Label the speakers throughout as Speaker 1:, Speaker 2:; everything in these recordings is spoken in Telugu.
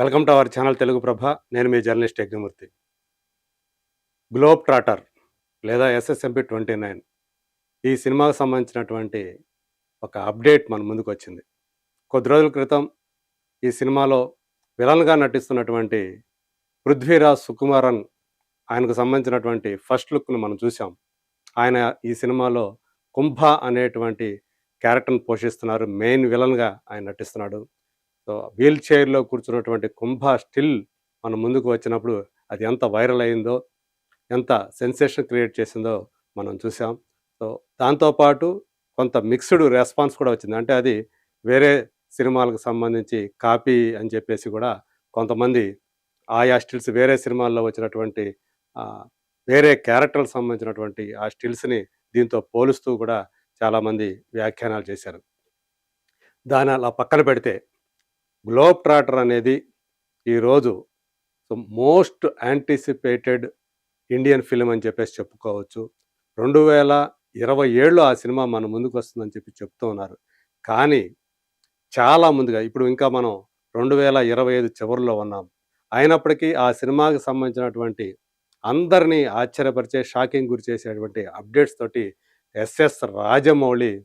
Speaker 1: Welcome to our channel Telugu Prabha. నేను మీ జర్నలిస్ట్ యజ్ఞమూర్తి. గ్లోబ్ ట్రాటర్ లేదా ఎస్ఎస్ఎంపి ట్వంటీ నైన్. ఈ సినిమాకు సంబంధించినటువంటి ఒక అప్డేట్ మన ముందుకు వచ్చింది. కొద్ది రోజుల క్రితం ఈ సినిమాలో విలన్గా నటిస్తున్నటువంటి పృథ్వీరాజ్ సుకుమారన్ ఆయనకు సంబంధించినటువంటి ఫస్ట్ లుక్ను మనం చూసాం ఆయన ఈ సినిమాలో కుంభ అనేటువంటి క్యారెక్టర్ను పోషిస్తున్నారు. మెయిన్ విలన్గా ఆయన నటిస్తున్నాడు. సో వీల్ చైర్లో కూర్చున్నటువంటి కుంభ స్టిల్ మన ముందుకు వచ్చినప్పుడు అది ఎంత వైరల్ అయిందో ఎంత సెన్సేషన్ క్రియేట్ చేసిందో మనం చూసాం. సో దాంతోపాటు కొంత మిక్స్డ్ రెస్పాన్స్ కూడా వచ్చింది. అంటే అది వేరే సినిమాలకు సంబంధించి కాపీ అని చెప్పేసి కూడా కొంతమంది ఆయా స్టిల్స్ వేరే సినిమాల్లో వచ్చినటువంటి వేరే క్యారెక్టర్లకు సంబంధించినటువంటి ఆ స్టిల్స్ని దీంతో పోలుస్తూ కూడా చాలామంది వ్యాఖ్యానాలు చేశారు. దాని అలా పక్కన పెడితే గ్లోబ్ ట్రాటర్ అనేది ఈరోజు మోస్ట్ యాంటిసిపేటెడ్ ఇండియన్ ఫిలిం అని చెప్పేసి చెప్పుకోవచ్చు. రెండు వేల ఇరవై ఏడులో ఆ సినిమా మన ముందుకు వస్తుందని చెప్పి చెప్తూ ఉన్నారు. కానీ చాలా ముందుగా ఇప్పుడు ఇంకా మనం రెండు వేల ఇరవై ఐదు చివరిలో ఉన్నాం. అయినప్పటికీ ఆ సినిమాకి సంబంధించినటువంటి అందరినీ ఆశ్చర్యపరిచే షాకింగ్ గురి చేసేటువంటి అప్డేట్స్ తోటి ఎస్ఎస్ రాజమౌళి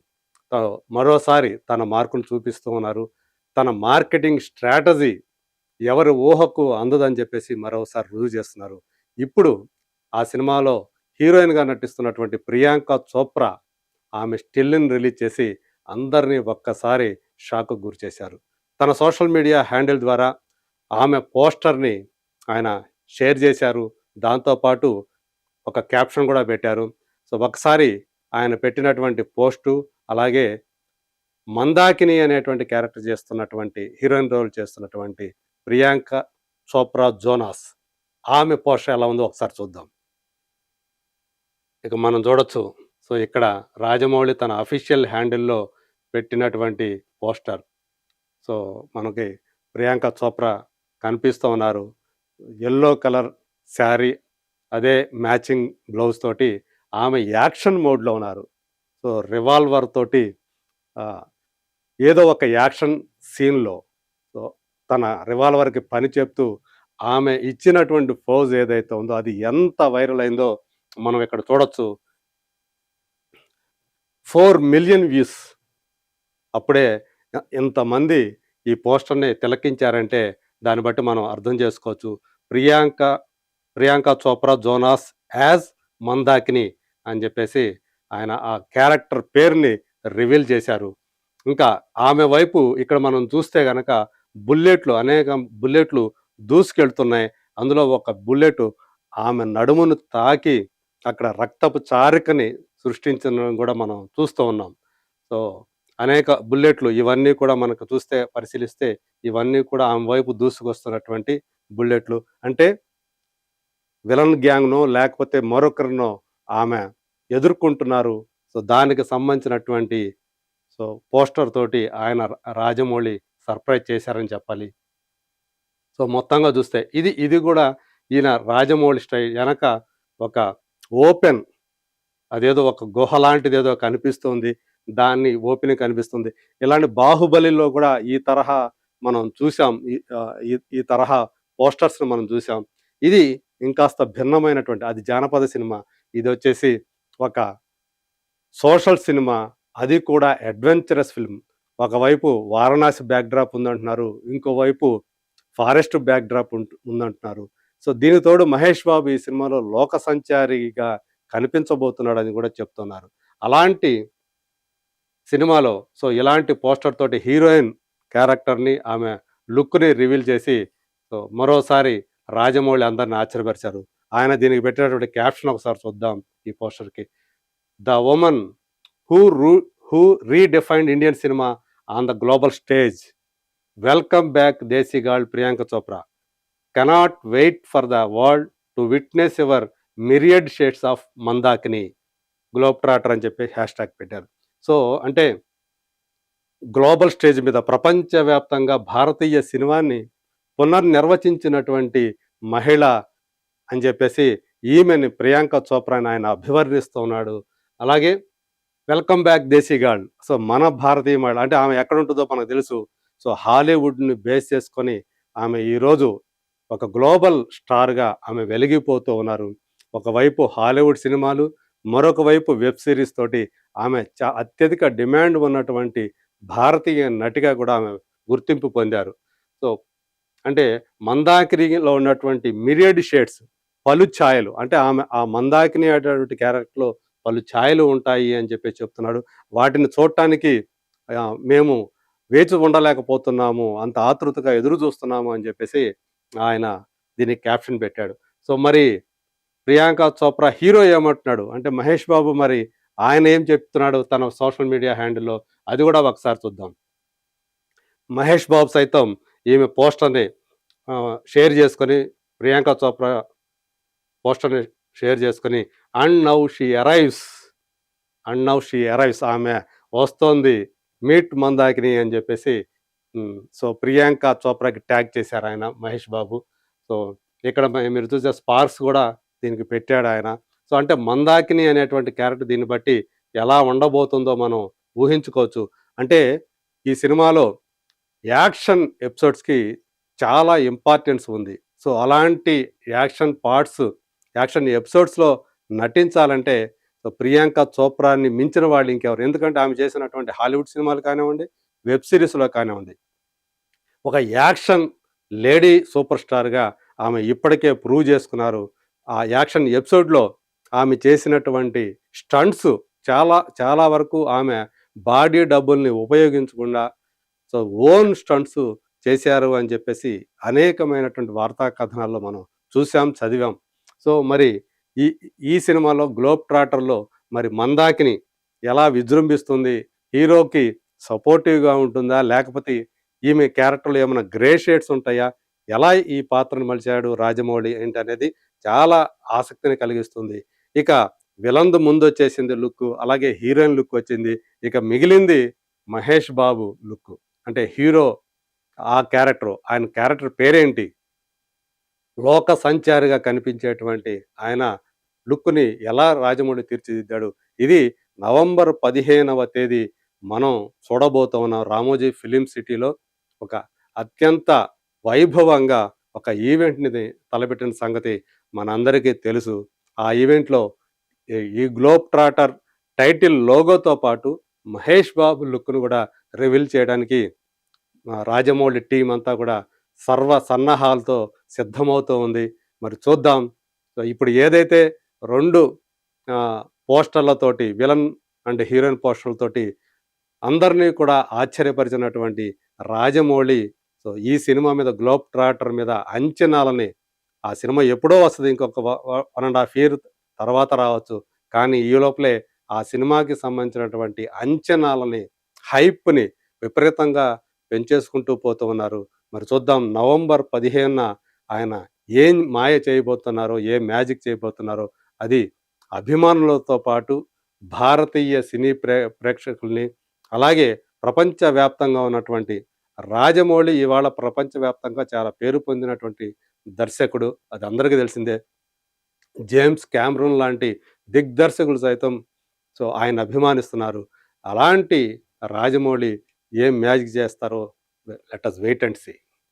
Speaker 1: త- మరోసారి తన మార్కును చూపిస్తూ ఉన్నారు. తన మార్కెటింగ్ స్ట్రాటజీ ఎవరి ఊహకు అందదని చెప్పేసి మరోసారి రుజువు చేస్తున్నారు. ఇప్పుడు ఆ సినిమాలో హీరోయిన్గా నటిస్తున్నటువంటి ప్రియాంక చోప్రా ఆమె స్టిల్ని రిలీజ్ చేసి అందరినీ ఒక్కసారి షాక్ గురి చేశారు. తన సోషల్ మీడియా హ్యాండిల్ ద్వారా ఆమె పోస్టర్ని ఆయన షేర్ చేశారు. దాంతోపాటు ఒక క్యాప్షన్ కూడా పెట్టారు. సో ఒకసారి ఆయన పెట్టినటువంటి పోస్టు అలాగే మందాకిని అనేటువంటి క్యారెక్టర్ చేస్తున్నటువంటి హీరోయిన్ రోల్ చేస్తున్నటువంటి ప్రియాంక చోప్రా జోనాస్. ఆమె పోస్టర్ ఎలా ఉందో ఒకసారి చూద్దాం. ఇక మనం చూడొచ్చు. సో ఇక్కడ రాజమౌళి తన అఫీషియల్ హ్యాండిల్లో పెట్టినటువంటి పోస్టర్. సో మనకి ప్రియాంక చోప్రా కనిపిస్తూ ఉన్నారు. ఎల్లో కలర్ శారీ అదే మ్యాచింగ్ బ్లౌజ్ తోటి ఆమె యాక్షన్ మోడ్లో ఉన్నారు. సో రివాల్వర్ తోటి ఏదో ఒక యాక్షన్ సీన్లో తన రివాల్వర్కి పని చెప్తూ ఆమె ఇచ్చినటువంటి ఫోజ్ ఏదైతే ఉందో అది ఎంత వైరల్ అయిందో మనం ఇక్కడ చూడొచ్చు. Four million views. అప్పుడే ఇంతమంది ఈ పోస్టర్ని తిలకించారంటే దాన్ని బట్టి మనం అర్థం చేసుకోవచ్చు. ప్రియాంక ప్రియాంక చోప్రా జోనాస్ యాజ్ మందాకిని అని చెప్పేసి ఆయన ఆ క్యారెక్టర్ పేరుని రివీల్ చేశారు. ఇంకా ఆమె వైపు ఇక్కడ మనం చూస్తే గనక బుల్లెట్లు అనేక బుల్లెట్లు దూసుకెళ్తున్నాయి. అందులో ఒక బుల్లెట్ ఆమె నడుమును తాకి అక్కడ రక్తపు చారికని సృష్టించడం కూడా మనం చూస్తూ ఉన్నాం. సో అనేక బుల్లెట్లు ఇవన్నీ కూడా మనకు చూస్తే పరిశీలిస్తే ఇవన్నీ కూడా ఆమె వైపు దూసుకొస్తున్నటువంటి బుల్లెట్లు. అంటే విలన్ గ్యాంగ్నో లేకపోతే మరొకరినో ఆమె ఎదుర్కొంటున్నారు. సో దానికి సంబంధించినటువంటి సో పోస్టర్ తోటి ఆయన రాజమౌళి సర్ప్రైజ్ చేశారని చెప్పాలి. సో మొత్తంగా చూస్తే ఇది ఇది కూడా ఈయన రాజమౌళి స్టైల్ వెనక ఒక ఓపెన్ అదేదో ఒక గుహ లాంటిది ఏదో కనిపిస్తుంది. దాన్ని ఓపెన్ కనిపిస్తుంది. ఇలాంటి బాహుబలిలో కూడా ఈ తరహా మనం చూసాం ఈ- ఈ తరహా పోస్టర్స్ని మనం చూసాం ఇది ఇంకాస్త భిన్నమైనటువంటి అది జానపద సినిమా. ఇది వచ్చేసి ఒక సోషల్ సినిమా అది కూడా అడ్వెంచరస్ ఫిల్మ్. ఒకవైపు వారణాసి బ్యాక్డ్రాప్ ఉందంటున్నారు ఇంకోవైపు ఫారెస్ట్ బ్యాక్డ్రాప్ ఉందంటున్నారు. సో దీని తోడు మహేష్ బాబు ఈ సినిమాలో లోక సంచారిగా కనిపించబోతున్నాడు అని కూడా చెప్తున్నారు. అలాంటి సినిమాలో సో ఇలాంటి పోస్టర్ తోటి హీరోయిన్ క్యారెక్టర్ని ఆమె లుక్ని రివీల్ చేసి సో మరోసారి రాజమౌళి అందరిని ఆశ్చర్యపరిచారు. ఆయన దీనికి పెట్టినటువంటి క్యాప్షన్ ఒకసారి చూద్దాం ఈ పోస్టర్కి. The woman who rue who redefined Indian cinema on the global stage. Welcome back desi girl Priyanka Chopra. Cannot wait for the world to witness your myriad shades of Mandakini. Globe trotter అని చెప్పి హ్యాష్ ట్యాగ్ పెట్టారు. సో అంటే గ్లోబల్ స్టేజ్ మీద ప్రపంచవ్యాప్తంగా భారతీయ సినిమాని పునర్నిర్వచించినటువంటి మహిళ అని చెప్పేసి ఈమెని ప్రియాంక చోప్రాని ఆయన అభివర్ణిస్తూ ఉన్నాడు. అలాగే welcome back desi girl so మన భారతీయ మహిళ అంటే ఆమె ఎక్కడ ఉంటుందో మనకు తెలుసు సో హాలీవుడ్ని బేస్ చేసుకొని ఆమె ఈరోజు ఒక గ్లోబల్ స్టార్‌గా ఆమె వెలిగిపోతూ ఉన్నారు. ఒకవైపు హాలీవుడ్ సినిమాలు, మరొక వైపు వెబ్ సిరీస్ తోటి ఆమె చా అత్యధిక డిమాండ్ ఉన్నటువంటి భారతీయ నటిగా కూడా ఆమె గుర్తింపు పొందారు. సో, అంటే మందాకిరిలో ఉన్నటువంటి మిరియడ్ షేడ్స్ పలు ఛాయలు అంటే ఆమె ఆ మందాకిని అనేటువంటి క్యారెక్టర్‌లో పలు ఛాయలు ఉంటాయి అని చెప్పి చెప్తున్నాడు. వాటిని చూడటానికి మేము వేచి ఉండలేకపోతున్నాము. అంత ఆతృతగా ఎదురు చూస్తున్నాము అని చెప్పేసి ఆయన దీనికి క్యాప్షన్ పెట్టాడు. సో, మరి ప్రియాంక చోప్రా హీరో ఏమంటున్నాడు? అంటే మహేష్ బాబు మరి ఆయన ఏం చెప్తున్నాడు తన సోషల్ మీడియా హ్యాండిల్‌లో అది కూడా ఒకసారి చూద్దాం. మహేష్ బాబు సైతం ఈమె పోస్టర్‌ని షేర్ చేసుకొని ప్రియాంక చోప్రా పోస్టర్‌ని షేర్ చేసుకొని and now she arrives and now she arrives ఆమె వస్తోంది మీట్ మందాకిని అని చెప్పేసి సో, ప్రియాంక చోప్రాకి ట్యాగ్ చేశారు ఆయన మహేష్ బాబు. సో, ఇక్కడ మీరు చూసే స్పార్క్స్ కూడా దీనికి పెట్టాడు ఆయన. సో, అంటే మందాకిని అనేటువంటి క్యారెక్టర్ దీన్ని బట్టి ఎలా ఉండబోతుందో మనం ఊహించుకోవచ్చు. అంటే ఈ సినిమాలో యాక్షన్ ఎపిసోడ్స్‌కి చాలా ఇంపార్టెన్స్ ఉంది. సో, అలాంటి యాక్షన్ పార్ట్స్, యాక్షన్ ఎపిసోడ్స్‌లో నటించాలంటే సో, ప్రియాంక చోప్రాని మించిన వాళ్ళు ఇంకెవరు. ఎందుకంటే ఆమె చేసినటువంటి హాలీవుడ్ సినిమాలు కానివ్వండి, వెబ్ సిరీస్లో కానివ్వండి. ఒక యాక్షన్ లేడీ సూపర్ స్టార్‌గా ఆమె ఇప్పటికే ప్రూవ్ చేసుకున్నారు. ఆ యాక్షన్ ఎపిసోడ్‌లో ఆమె చేసినటువంటి స్టంట్స్ చాలా చాలా వరకు ఆమె బాడీ డబ్బుల్ని ఉపయోగించకుండా సో, ఓన్ స్టంట్స్ చేశారు అని చెప్పేసి అనేకమైనటువంటి వార్తా కథనాల్లో మనం చూసాం, చదివాం. సో, మరి ఈ ఈ సినిమాలో 'గ్లోబ్ ట్రాటర్‌లో' మరి మందాకిని ఎలా విజృంభిస్తుంది? హీరోకి సపోర్టివ్‌గా ఉంటుందా? లేకపోతే ఈమె క్యారెక్టర్‌లో ఏమైనా గ్రే షేడ్స్ ఉంటాయా? ఎలా ఈ పాత్రను మలిచాడు రాజమౌళి ఏంటి అనేది చాలా ఆసక్తిని కలిగిస్తుంది. ఇక విలన్ ముందు వచ్చేసింది లుక్ అలాగే హీరోయిన్ లుక్ వచ్చింది. ఇక మిగిలింది మహేష్ బాబు లుక్ అంటే హీరో ఆ క్యారెక్టరు. ఆయన క్యారెక్టర్ పేరేంటి? లోక సంచారిగా కనిపించేటువంటి ఆయన లుక్‌ని ఎలా రాజమౌళి తీర్చిదిద్దాడు? ఇది నవంబర్ 15వ తేదీ మనం చూడబోతా ఉన్నాం. రామోజీ ఫిలిం సిటీలో ఒక అత్యంత వైభవంగా ఒక ఈవెంట్‌ని తలపెట్టిన సంగతి మనందరికీ తెలుసు. ఆ ఈవెంట్‌లో ఈ 'గ్లోబ్ ట్రాటర్' టైటిల్ లోగోతో పాటు మహేష్ బాబు లుక్‌ను కూడా రివీల్ చేయడానికి రాజమౌళి టీం అంతా కూడా సర్వ సన్నాహాలతో సిద్ధమవుతూ ఉంది. మరి చూద్దాం. సో, ఇప్పుడు ఏదైతే రెండు పోస్టర్‌లతోటి విలన్ అండ్ హీరోయిన్ పోస్టర్‌లతోటి అందరినీ కూడా ఆశ్చర్యపరిచినటువంటి రాజమౌళి సో, ఈ సినిమా మీద 'గ్లోబ్ ట్రాటర్' మీద అంచనాలని ఆ సినిమా ఎప్పుడో వస్తుంది ఇంకొక వ వ 1 ½ ఇయర్ తర్వాత రావచ్చు. కానీ ఈ లోపలే ఆ సినిమాకి సంబంధించినటువంటి అంచనాలని, హైప్‌ని విపరీతంగా పెంచేసుకుంటూ పోతూ ఉన్నారు. మరి చూద్దాం నవంబర్ 15న ఆయన ఏం మాయ చేయబోతున్నారో, ఏ మ్యాజిక్ చేయబోతున్నారో అది అభిమానులతో పాటు భారతీయ సినీ ప్రే ప్రేక్షకుల్ని అలాగే ప్రపంచవ్యాప్తంగా ఉన్నటువంటి రాజమౌళి ఇవాళ ప్రపంచవ్యాప్తంగా చాలా పేరు పొందినటువంటి దర్శకుడు. అది అందరికీ తెలిసిందే. జేమ్స్ క్యామ్రూన్ లాంటి దిగ్దర్శకులు సైతం సో, ఆయన అభిమానిస్తున్నారు. అలాంటి రాజమౌళి ఏం మ్యాజిక్ చేస్తారో let us wait and see.